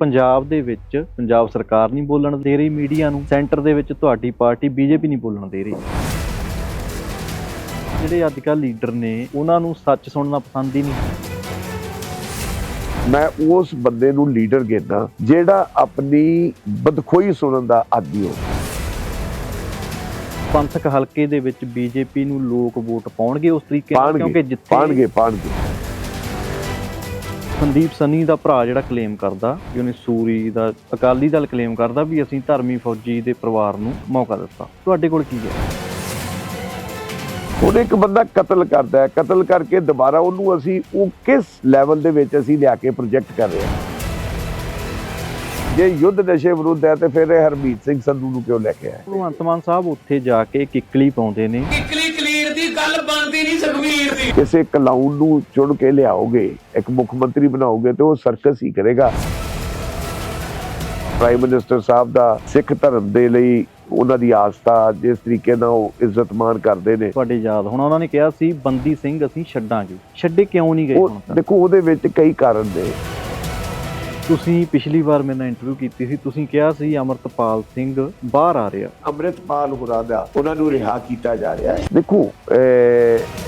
ਪੰਜਾਬ ਦੇ ਵਿੱਚ ਪੰਜਾਬ ਸਰਕਾਰ ਨਹੀਂ ਬੋਲਣ ਦੇ ਰਹੀ ਮੀਡੀਆ ਨੂੰ ਸੈਂਟਰ ਦੇ ਵਿੱਚ ਤੁਹਾਡੀ ਪਾਰਟੀ ਬੀਜੇਪੀ ਨਹੀਂ ਬੋਲਣ ਦੇ ਰਹੀ। ਜਿਹੜੇ ਅੱਜ ਕੱਲ੍ਹ ਲੀਡਰ ਨੇ ਉਹਨਾਂ ਨੂੰ ਸੱਚ ਸੁਣਨਾ ਪਸੰਦ ਹੀ ਨਹੀਂ। ਮੈਂ ਉਸ ਬੰਦੇ ਨੂੰ ਲੀਡਰ ਕਹਿੰਦਾ ਜਿਹੜਾ ਆਪਣੀ ਬਦਖੋਈ ਸੁਣਨ ਦਾ ਆਦੀ ਹੋ। ਪੰਥਕ ਹਲਕੇ ਦੇ ਵਿੱਚ ਬੀਜੇਪੀ ਨੂੰ ਲੋਕ ਵੋਟ ਪਾਉਣਗੇ ਉਸ ਤਰੀਕੇ ਨਾਲ ਕਿਉਂਕਿ ਜਿੱਥੇ ਪਾਣਗੇ ਪਾਣਗੇ ਸੰਦੀਪ ਸਨੀ ਦਾ ਭਰਾ ਜਿਹੜਾ ਕਲੇਮ ਕਰਦਾ ਕਿ ਉਹਨੇ ਸੂਰੀ ਦਾ ਅਕਾਲੀ ਦਲ ਕਲੇਮ ਕਰਦਾ ਵੀ ਅਸੀਂ ਧਰਮੀ ਫੌਜੀ ਦੇ ਪਰਿਵਾਰ ਨੂੰ ਮੌਕਾ ਦਿੱਤਾ। ਤੁਹਾਡੇ ਕੋਲ ਕੀ ਹੈ? ਹੁਣ ਇੱਕ ਬੰਦਾ ਕਤਲ ਕਰਦਾ ਹੈ ਕਤਲ ਕਰਕੇ ਦੁਬਾਰਾ ਉਹਨੂੰ ਅਸੀਂ ਉਹ ਕਿਸ ਲੈਵਲ ਦੇ ਵਿੱਚ ਅਸੀਂ ਲਿਆ ਕੇ ਪ੍ਰੋਜੈਕਟ ਕਰ ਰਹੇ ਹਾਂ? ਜੇ ਯੁੱਧ ਨਸ਼ੇ ਵਿਰੁੱਧ ਹੈ ਤੇ ਫਿਰ ਇਹ ਹਰਮੀਤ ਸਿੰਘ ਸੰਧੂ ਨੂੰ ਕਿਉਂ ਲੈ ਕੇ ਆਏ ਭਗਵੰਤ ਮਾਨ ਸਾਹਿਬ ਉੱਥੇ ਜਾ ਕੇ ਕਿੱਕਲੀ ਪਾਉਂਦੇ ਨੇ। ਕਿਕਲੀ ਗੱਲ ਬਣਦੀ ਨਹੀਂ ਸੁਖਵੀਰ ਦੀ। ਕਿਸੇ ਕਲਾਊਨ ਨੂੰ ਚੁਣ ਕੇ ਲਿਆਓਗੇ ਇੱਕ ਮੁੱਖ ਮੰਤਰੀ ਬਣਾਓਗੇ ਤੇ ਉਹ ਸਰਕਸ ਹੀ ਕਰੇਗਾ। ਪ੍ਰਾਈਮ ਮਿਨਿਸਟਰ ਸਾਹਿਬ ਦਾ ਸਿੱਖ ਧਰਮ ਦੇ ਲਈ ਉਹਨਾਂ ਦੀ ਆਸਥਾ ਜਿਸ ਤਰੀਕੇ ਨਾਲ ਉਹ ਇੱਜ਼ਤ ਮਾਨ ਕਰਦੇ ਨੇ। ਤੁਹਾਡੇ ਯਾਦ ਹੁਣ ਉਹਨਾਂ ਨੇ ਕਿਹਾ ਸੀ ਬੰਦੀ ਸਿੰਘ ਅਸੀਂ ਛੱਡਾਂਗੇ। ਛੱਡੇ ਕਿਉਂ ਨਹੀਂ ਗਏ ਹੁਣ ਦੇਖੋ ਉਹਦੇ ਵਿੱਚ ਕਈ ਕਾਰਨ ਨੇ। ਤੁਸੀਂ ਪਿਛਲੀ ਵਾਰ ਮੇਰੇ ਨਾਲ ਇੰਟਰਵਿਊ ਕੀਤੀ ਸੀ ਤੁਸੀਂ ਕਿਹਾ ਸੀ ਅਮਰਤਪਾਲ ਸਿੰਘ ਬਾਹਰ ਆ ਰਿਹਾ। ਅੰਮ੍ਰਿਤਪਾਲ ਹੁਰਾਂ ਦਾ ਉਹਨਾਂ ਨੂੰ ਰਿਹਾ ਕੀਤਾ ਜਾ ਰਿਹਾ ਹੈ। ਦੇਖੋ ਅਹ,